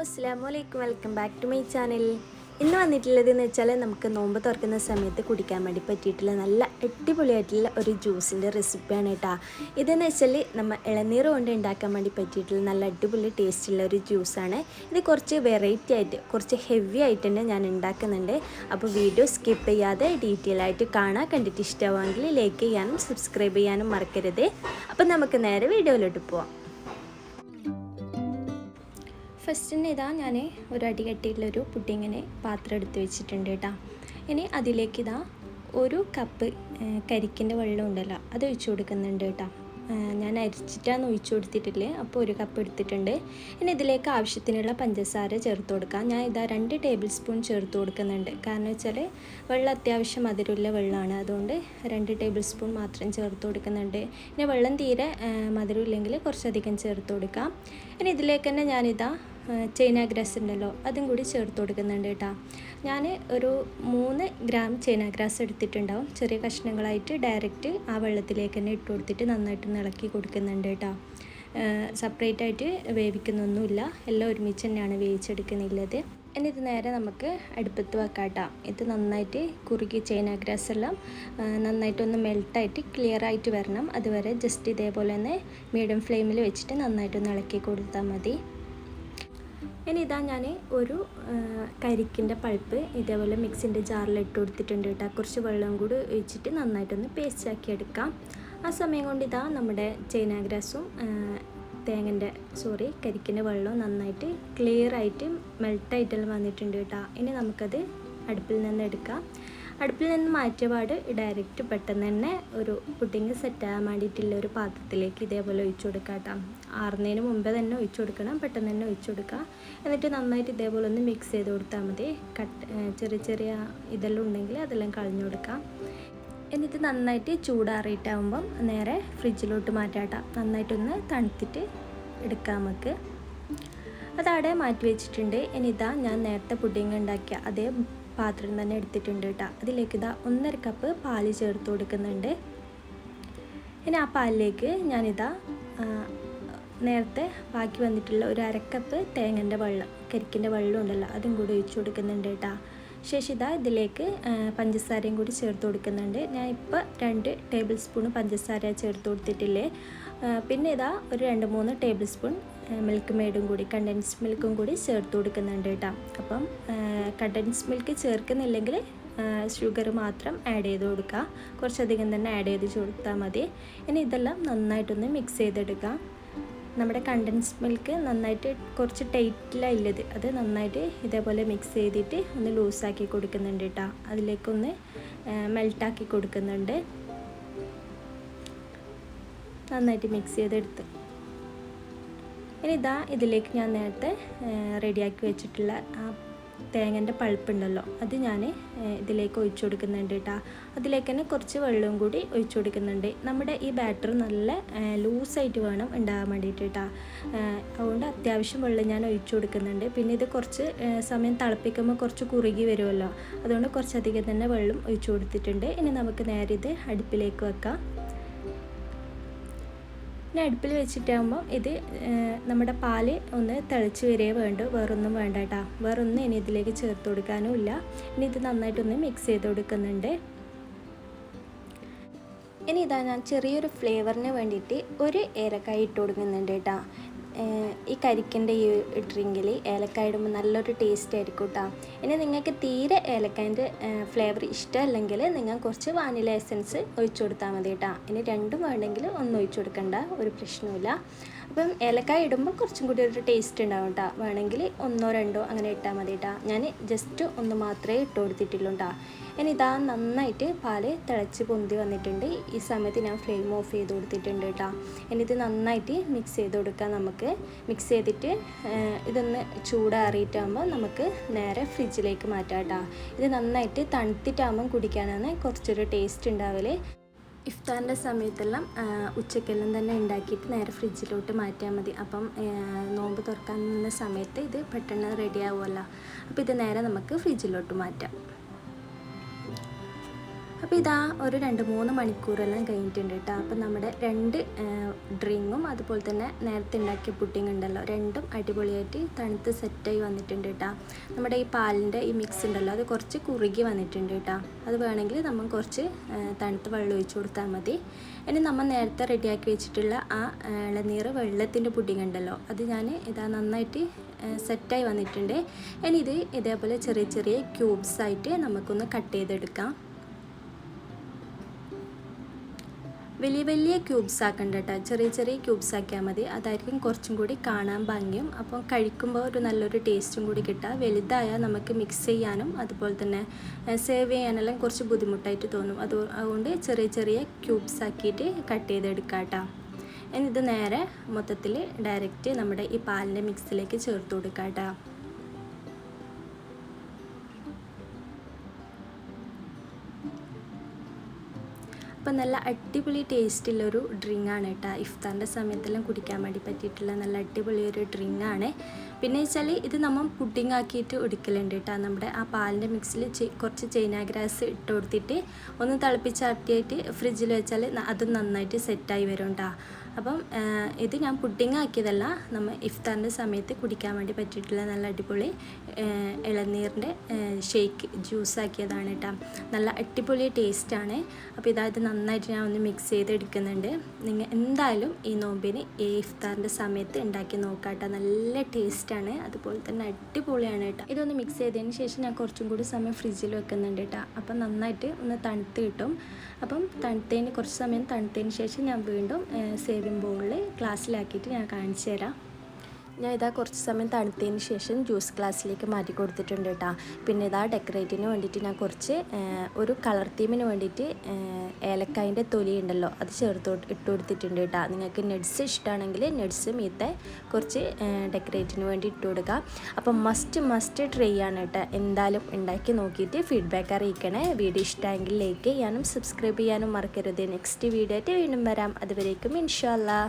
അസ്സാം വലൈക്കും welcome back to my channel. ഇന്ന് വന്നിട്ടുള്ളത് എന്ന് വെച്ചാൽ നമുക്ക് നോമ്പ് തുറക്കുന്ന സമയത്ത് കുടിക്കാൻ വേണ്ടി പറ്റിയിട്ടുള്ള നല്ല അടിപൊളിയായിട്ടുള്ള ഒരു ജ്യൂസിന്റെ റെസിപ്പിയാണ് കേട്ടോ ഇതെന്ന് വെച്ചാൽ നമ്മൾ ഇളനീർ കൊണ്ട് ഉണ്ടാക്കാൻ വേണ്ടി പറ്റിയിട്ടുള്ള നല്ല അടിപൊളി ടേസ്റ്റുള്ള ഒരു ജ്യൂസാണ്. ഇത് കുറച്ച് വെറൈറ്റി ആയിട്ട് കുറച്ച് ഹെവി ആയിട്ട് തന്നെ ഞാൻ ഉണ്ടാക്കുന്നുണ്ട്. അപ്പോൾ വീഡിയോ സ്കിപ്പ് ചെയ്യാതെ ഡീറ്റെയിൽ ആയിട്ട് കാണാൻ കണ്ടിട്ട് ഇഷ്ടമാണെങ്കിൽ ലൈക്ക് ചെയ്യാനും സബ്സ്ക്രൈബ് ചെയ്യാനും മറക്കരുത്. അപ്പോൾ നമുക്ക് നേരെ വീഡിയോയിലോട്ട് പോവാം. ഫസ്റ്റിന് ഇതാ ഞാൻ ഒരു അടി പുഡിങ്ങിനെ പുഡിങ്ങിന് പാത്രം എടുത്ത് വെച്ചിട്ടുണ്ട് കേട്ടോ. ഇനി അതിലേക്ക് ഇതാ ഒരു കപ്പ് കരിക്കിന്റെ വെള്ളം ഉണ്ടല്ലോ അത് ഒഴിച്ചു കൊടുക്കുന്നുണ്ട് കേട്ടോ. ഞാൻ അരിച്ചിട്ടാണ് ഒഴിച്ചു കൊടുത്തിട്ടില്ലേ അപ്പോൾ ഒരു കപ്പ് എടുത്തിട്ടുണ്ട്. ഇനി ഇതിലേക്ക് ആവശ്യത്തിനുള്ള പഞ്ചസാര ചേർത്ത് കൊടുക്കാം. ഞാൻ ഇതാ രണ്ട് ടേബിൾ സ്പൂൺ ചേർത്ത് കൊടുക്കുന്നുണ്ട്. കാരണം വെച്ചാൽ വെള്ളം അത്യാവശ്യം മധുരമുള്ള വെള്ളമാണ്. അതുകൊണ്ട് രണ്ട് ടേബിൾ സ്പൂൺ മാത്രം ചേർത്ത് കൊടുക്കുന്നുണ്ട്. ഇനി വെള്ളം തീരെ മധുരമില്ലെങ്കിൽ കുറച്ചധികം ചേർത്ത് കൊടുക്കാം. ഇനി ഇതിലേക്ക് തന്നെ ഞാനിതാ ചൈന ഗ്രാസ് ഉണ്ടല്ലോ അതും കൂടി ചേർത്ത് കൊടുക്കുന്നുണ്ട് കേട്ടോ. ഞാൻ ഒരു മൂന്ന് ഗ്രാം ചൈന ഗ്രാസ് എടുത്തിട്ടുണ്ടാവും. ചെറിയ കഷ്ണങ്ങളായിട്ട് ഡയറക്റ്റ് ആ വെള്ളത്തിലേക്ക് തന്നെ ഇട്ട് കൊടുത്തിട്ട് നന്നായിട്ട് ഇളക്കി കൊടുക്കുന്നുണ്ട് കേട്ടോ. സെപ്പറേറ്റ് ആയിട്ട് വേവിക്കുന്നൊന്നുമില്ല. എല്ലാം ഒരുമിച്ച് തന്നെയാണ് വേവിച്ചെടുക്കുന്നുള്ളത് ഇനി ഇത് നേരെ നമുക്ക് അടുപ്പത്ത് വെക്കാട്ടാം ഇത് നന്നായിട്ട് കുറുകി ചൈന ഗ്രാസ് എല്ലാം നന്നായിട്ടൊന്ന് മെൽട്ടായിട്ട് ക്ലിയർ ആയിട്ട് വരണം. അതുവരെ ജസ്റ്റ് ഇതേപോലെ തന്നെ മീഡിയം ഫ്ലെയിമിൽ വെച്ചിട്ട് നന്നായിട്ടൊന്ന് ഇളക്കി കൊടുത്താൽ മതി. ഇനി ഇതാ ഞാൻ ഒരു കരിക്കിന്റെ പൾപ്പ് ഇതേപോലെ മിക്സിന്റെ ജാറിൽ ഇട്ട് കൊടുത്തിട്ടുണ്ട് കേട്ടോ. കുറച്ച് വെള്ളം കൂടി ഒഴിച്ചിട്ട് നന്നായിട്ടൊന്ന് പേസ്റ്റ് ആക്കി എടുക്കാം. ആ സമയം കൊണ്ട് ഇതാ നമ്മുടെ ചൈന ഗ്രാസും തേങ്ങന്റെ സോറി കരിക്കിന്റെ വെള്ളവും നന്നായിട്ട് ക്ലിയർ ആയിട്ട് മെൽട്ടായിട്ടെല്ലാം വന്നിട്ടുണ്ട് കേട്ടോ. ഇനി നമുക്കത് അടുപ്പിൽ നിന്ന് എടുക്കാം. അടുപ്പിൽ നിന്ന് മാറ്റിയപാട് ഡയറക്റ്റ് പെട്ടെന്ന് തന്നെ ഒരു പുഡിങ് സെറ്റ് ആകാൻ വേണ്ടിയിട്ടുള്ള ഒരു പാത്രത്തിലേക്ക് ഇതേപോലെ ഒഴിച്ചു കൊടുക്കാം കേട്ടോ. ആറുന്നതിന് മുമ്പേ തന്നെ ഒഴിച്ചു കൊടുക്കണം പെട്ടെന്ന് തന്നെ ഒഴിച്ചു കൊടുക്കുക. എന്നിട്ട് നന്നായിട്ട് ഇതേപോലെ ഒന്ന് മിക്സ് ചെയ്ത് കൊടുത്താൽ മതി. കട്ട് ചെറിയ ചെറിയ ഇതെല്ലാം ഉണ്ടെങ്കിൽ അതെല്ലാം കളഞ്ഞു കൊടുക്കാം എന്നിട്ട് നന്നായിട്ട് ചൂടാറിയിട്ടാകുമ്പം നേരെ ഫ്രിഡ്ജിലോട്ട് മാറ്റാട്ടാം നന്നായിട്ടൊന്ന് തണുത്തിട്ട് എടുക്കാം നമുക്ക്. അതവിടെ മാറ്റി വെച്ചിട്ടുണ്ട്. ഇനി ഇതാ ഞാൻ നേരത്തെ പുഡിങ് ഉണ്ടാക്കിയ അതേ പാത്രം തന്നെ എടുത്തിട്ടുണ്ട് കേട്ടോ. അതിലേക്ക് ഇതാ ഒന്നര കപ്പ് പാൽ ചേർത്ത് കൊടുക്കുന്നുണ്ട്. ഇനി ആ പാലിലേക്ക് ഞാനിതാ നേരത്തെ ബാക്കി വന്നിട്ടുള്ള ഒരു അരക്കപ്പ് തേങ്ങന്റെ വെള്ളം കരിക്കിന്റെ വെള്ളം ഉണ്ടല്ലോ അതും കൂടി ഒഴിച്ചു കൊടുക്കുന്നുണ്ട് കേട്ടോ. ശേഷം ഇതാ ഇതിലേക്ക് പഞ്ചസാരയും കൂടി ചേർത്ത് കൊടുക്കുന്നുണ്ട്. ഞാൻ ഇപ്പോൾ രണ്ട് ടേബിൾ സ്പൂൺ പഞ്ചസാര ചേർത്ത് കൊടുത്തിട്ടില്ലേ? പിന്നെ ഇതാ ഒരു രണ്ട് മൂന്ന് ടേബിൾ സ്പൂൺ മിൽക്ക് മെയ്ഡും കൂടി കണ്ടൻസ് മിൽക്കും കൂടി ചേർത്ത് കൊടുക്കുന്നുണ്ട് കേട്ടോ. അപ്പം കണ്ടൻസ് മിൽക്ക് ചേർക്കുന്നില്ലെങ്കിൽ ഷുഗർ മാത്രം ആഡ് ചെയ്ത് കൊടുക്കുക. കുറച്ചധികം തന്നെ ആഡ് ചെയ്ത് കൊടുത്താൽ മതി. ഇനി ഇതെല്ലാം നന്നായിട്ടൊന്ന് മിക്സ് ചെയ്തെടുക്കുക. നമ്മുടെ കണ്ടൻസ് മിൽക്ക് നന്നായിട്ട് കുറച്ച് ടൈറ്റിലായില്ലത് അത് നന്നായിട്ട് ഇതേപോലെ മിക്സ് ചെയ്തിട്ട് ഒന്ന് ലൂസാക്കി കൊടുക്കുന്നുണ്ട് കേട്ടോ. അതിലേക്കൊന്ന് മെൽട്ടാക്കി കൊടുക്കുന്നുണ്ട്. നന്നായിട്ട് മിക്സ് ചെയ്തെടുത്ത്. ഇനി ഇതാ ഇതിലേക്ക് ഞാൻ നേരത്തെ റെഡിയാക്കി വെച്ചിട്ടുള്ള ആ തേങ്ങന്റെ പഴുപ്പുണ്ടല്ലോ അത് ഞാൻ ഇതിലേക്ക് ഒഴിച്ചു കൊടുക്കുന്നുണ്ട് കേട്ടോ അതിലേക്ക് തന്നെ കുറച്ച് വെള്ളവും കൂടി ഒഴിച്ചു കൊടുക്കുന്നുണ്ട്. നമ്മുടെ ഈ ബാറ്റർ നല്ല ലൂസായിട്ട് വേണം ഉണ്ടാകാൻ വേണ്ടിയിട്ട് കേട്ടോ അതുകൊണ്ട് അത്യാവശ്യം വെള്ളം ഞാൻ ഒഴിച്ചു കൊടുക്കുന്നുണ്ട്. പിന്നെ ഇത് കുറച്ച് സമയം തിളപ്പിക്കുമ്പോൾ കുറച്ച് കുറുകി വരുമല്ലോ. അതുകൊണ്ട് കുറച്ചധികം തന്നെ വെള്ളം ഒഴിച്ചു കൊടുത്തിട്ടുണ്ട്. ഇനി നമുക്ക് നേരെ ഇത് അടുപ്പിലേക്ക് വെക്കാം. പിന്നെ അടുപ്പിൽ വെച്ചിട്ടാകുമ്പോൾ ഇത് നമ്മുടെ പാൽ ഒന്ന് തിളച്ച് വരേ വേണ്ടു. വേറൊന്നും വേണ്ട കേട്ടോ. വേറൊന്നും ഇനി ഇതിലേക്ക് ചേർത്ത് കൊടുക്കാനും ഇല്ല. ഇനി ഇത് നന്നായിട്ടൊന്ന് മിക്സ് ചെയ്ത് കൊടുക്കുന്നുണ്ട്. ഇനി ഇതാ ഞാൻ ചെറിയൊരു ഫ്ലേവറിന് വേണ്ടിയിട്ട് ഒരു ഏലക്കായ ഇട്ട് കൊടുക്കുന്നുണ്ട് കേട്ടോ. ഈ കരിക്കിന്റെ ഈ ഡ്രിങ്കിൽ ഏലക്കായ ഇടുമ്പോൾ നല്ലൊരു ടേസ്റ്റ് ആയിരിക്കും കേട്ടോ ഇനി നിങ്ങൾക്ക് തീരെ ഏലക്കായന്റെ ഫ്ലേവർ ഇഷ്ടമല്ലെങ്കിൽ നിങ്ങൾ കുറച്ച് വാനില എസൻസ് ഒഴിച്ചു കൊടുത്താൽ മതി കേട്ടോ ഇനി രണ്ടും വേണമെങ്കിൽ ഒന്നും ഒഴിച്ചു കൊടുക്കണ്ട ഒരു പ്രശ്നമില്ല അപ്പം ഏലക്കായ ഇടുമ്പോൾ കുറച്ചും കൂടി ഒരു ടേസ്റ്റ് ഉണ്ടാവും കേട്ടോ വേണമെങ്കിൽ ഒന്നോ രണ്ടോ അങ്ങനെ ഇട്ടാൽ മതി കേട്ടോ ഞാൻ ജസ്റ്റ് ഒന്ന് മാത്രമേ ഇട്ട് കൊടുത്തിട്ടുള്ളൂ കേട്ടോ ഇനി ഇതാ നന്നായിട്ട് പാൽ തിളച്ച് പൊന്തി വന്നിട്ടുണ്ട്. ഈ സമയത്ത് ഞാൻ ഫ്ലെയിം ഓഫ് ചെയ്ത് കൊടുത്തിട്ടുണ്ട് കേട്ടോ ഇനി ഇത് നന്നായിട്ട് മിക്സ് ചെയ്ത് കൊടുക്കാം നമുക്ക്. മിക്സ് ചെയ്തിട്ട് ഇതൊന്ന് ചൂടാറിയിട്ടാകുമ്പോൾ നമുക്ക് നേരെ ഫ്രിഡ്ജിലേക്ക് മാറ്റാം കേട്ടോ ഇത് നന്നായിട്ട് തണുത്തിട്ടാകുമ്പം കുടിക്കാനാണ് കുറച്ചൊരു ടേസ്റ്റ് ഉണ്ടാവൽ. ഇഫ്താറിന്റെ സമയത്തെല്ലാം ഉച്ചക്കെല്ലാം തന്നെ ഉണ്ടാക്കിയിട്ട് നേരെ ഫ്രിഡ്ജിലോട്ട് മാറ്റിയാൽ മതി. അപ്പം നോമ്പ് തുറക്കാൻ സമയത്ത് ഇത് പെട്ടെന്ന് റെഡി ആവുമല്ലോ. അപ്പോൾ ഇത് നേരെ നമുക്ക് ഫ്രിഡ്ജിലോട്ട് മാറ്റാം. അപ്പോൾ ഇതാ ഒരു രണ്ട് മൂന്ന് മണിക്കൂറെല്ലാം കഴിഞ്ഞിട്ടുണ്ട് കേട്ടോ. അപ്പോൾ നമ്മുടെ രണ്ട് ഡ്രിങ്കും അതുപോലെ തന്നെ നേരത്തെ ഉണ്ടാക്കിയ പുഡിംഗ് ഉണ്ടല്ലോ രണ്ടും അടിപൊളിയായിട്ട് തണുത്ത് സെറ്റായി വന്നിട്ടുണ്ട് കേട്ടോ. നമ്മുടെ ഈ പാലിന്റെ ഈ മിക്സ് ഉണ്ടല്ലോ അത് കുറച്ച് കുറുകി വന്നിട്ടുണ്ട് കേട്ടോ. അത് വേണമെങ്കിൽ നമ്മൾ കുറച്ച് തണുത്ത് വെള്ളം ഒഴിച്ചു കൊടുത്താൽ മതി. ഇനി നമ്മൾ നേരത്തെ റെഡിയാക്കി വെച്ചിട്ടുള്ള ആ ഇളനീർ വെള്ളത്തിന്റെ പുഡിംഗ് ഉണ്ടല്ലോ അത് ഞാൻ ഇതാ നന്നായിട്ട് സെറ്റായി വന്നിട്ടുണ്ട്. ഇനി ഇത് ഇതേപോലെ ചെറിയ ചെറിയ ക്യൂബ്സ് ആയിട്ട് നമുക്കൊന്ന് കട്ട് ചെയ്തെടുക്കാം. വലിയ വലിയ ക്യൂബ്സ് ആക്കണ്ട കേട്ടോ ചെറിയ ചെറിയ ക്യൂബ്സ് ആക്കിയാൽ മതി. അതായിരിക്കും കുറച്ചും കൂടി കാണാൻ ഭംഗിയും. അപ്പം കഴിക്കുമ്പോൾ ഒരു നല്ലൊരു ടേസ്റ്റും കൂടി കിട്ടുക. വലുതായാൽ നമുക്ക് മിക്സ് ചെയ്യാനും അതുപോലെ തന്നെ സേവ് ചെയ്യാനെല്ലാം കുറച്ച് ബുദ്ധിമുട്ടായിട്ട് തോന്നും. അത് അതുകൊണ്ട് ചെറിയ ചെറിയ ക്യൂബ്സ് ആക്കിയിട്ട് കട്ട് ചെയ്തെടുക്കാം കേട്ടോ എന്നിത് നേരെ മൊത്തത്തിൽ ഡയറക്റ്റ് നമ്മുടെ ഈ പാലിന്റെ മിക്സിലേക്ക് ചേർത്ത് കൊടുക്കാം കേട്ടോ അപ്പം നല്ല അടിപൊളി ടേസ്റ്റുള്ളൊരു ഡ്രിങ്കാണ് കേട്ടോ. ഇഫ്താറിന്റെ സമയത്തെല്ലാം കുടിക്കാൻ വേണ്ടി പറ്റിയിട്ടുള്ള നല്ല അടിപൊളി ഒരു ഡ്രിങ്ക് ആണ് പിന്നെ വെച്ചാൽ ഇത് നമ്മൾ പുഡിംഗ് ആക്കിയിട്ട് എടുക്കലുണ്ട് കേട്ടോ. നമ്മുടെ ആ പാലിന്റെ മിക്സിൽ കുറച്ച് ചൈന ഗ്രാസ് ഇട്ട് കൊടുത്തിട്ട് ഒന്ന് തിളപ്പിച്ചാട്ടിയായിട്ട് ഫ്രിഡ്ജിൽ വെച്ചാൽ അത് നന്നായിട്ട് സെറ്റായി വരും കേട്ടോ. അപ്പം ഇത് ഞാൻ പുഡിംഗ് ആക്കിയതല്ല. നമ്മൾ ഇഫ്താറിന്റെ സമയത്ത് കുടിക്കാൻ വേണ്ടി പറ്റിയിട്ടുള്ള നല്ല അടിപൊളി ഇളനീറിന്റെ ഷേക്ക് ജ്യൂസ് ആക്കിയതാണ് കേട്ടോ നല്ല അടിപൊളി ടേസ്റ്റാണ് അപ്പോൾ ഇതായത് നന്നായിട്ട് ഞാൻ ഒന്ന് മിക്സ് ചെയ്ത് എടുക്കുന്നുണ്ട് നിങ്ങൾ എന്തായാലും ഈ നോമ്പിന് ഈ ഇഫ്താറിന്റെ സമയത്ത് ഉണ്ടാക്കി നോക്കാം നല്ല ടേസ്റ്റാണ് അതുപോലെ തന്നെ അടിപൊളിയാണ് കേട്ടോ ഇതൊന്ന് മിക്സ് ചെയ്തതിന് ശേഷം ഞാൻ കുറച്ചും കൂടി സമയം ഫ്രിഡ്ജിൽ വെക്കുന്നുണ്ട് കേട്ടോ അപ്പം നന്നായിട്ട് ഒന്ന് തണുത്ത് കിട്ടും. അപ്പം തണുത്തതിന് കുറച്ച് സമയം തണുത്തതിന് ശേഷം ഞാൻ വീണ്ടും സേവിങ് ബൗളിൽ ക്ലാസ്സിലാക്കിയിട്ട് ഞാൻ കാണിച്ചു തരാം ഞാൻ ഇതാ കുറച്ച് സമയം തണുത്തതിന് ശേഷം ജ്യൂസ് ഗ്ലാസ്സിലേക്ക് മാറ്റി കൊടുത്തിട്ടുണ്ട് കേട്ടോ. പിന്നെ ഇതാ ഡെക്കറേറ്റിന് വേണ്ടിയിട്ട് ഞാൻ കുറച്ച് ഒരു കളർ തീമിന് വേണ്ടിയിട്ട് ഏലക്കായന്റെ തൊലി ഉണ്ടല്ലോ അത് ചേർത്ത് ഇട്ട് കൊടുത്തിട്ടുണ്ട് കേട്ടോ. നിങ്ങൾക്ക് നെഡ്സ് ഇഷ്ടമാണെങ്കിൽ നെഡ്സ് മീത്തെ കുറച്ച് ഡെക്കറേറ്റിന് വേണ്ടി ഇട്ട് കൊടുക്കുക അപ്പം മസ്റ്റ് മസ്റ്റ് ട്രൈ ആണ് കേട്ടോ. എന്തായാലും ഉണ്ടാക്കി നോക്കിയിട്ട് ഫീഡ്ബാക്ക് അറിയിക്കണേ. വീഡിയോ ഇഷ്ടമെങ്കിൽ ലൈക്ക് ചെയ്യാനും സബ്സ്ക്രൈബ് ചെയ്യാനും മറക്കരുത്. നെക്സ്റ്റ് വീഡിയോ ആയിട്ട് വീണ്ടും വരാം. അതുവരേക്കും ഇൻഷാല്ലാ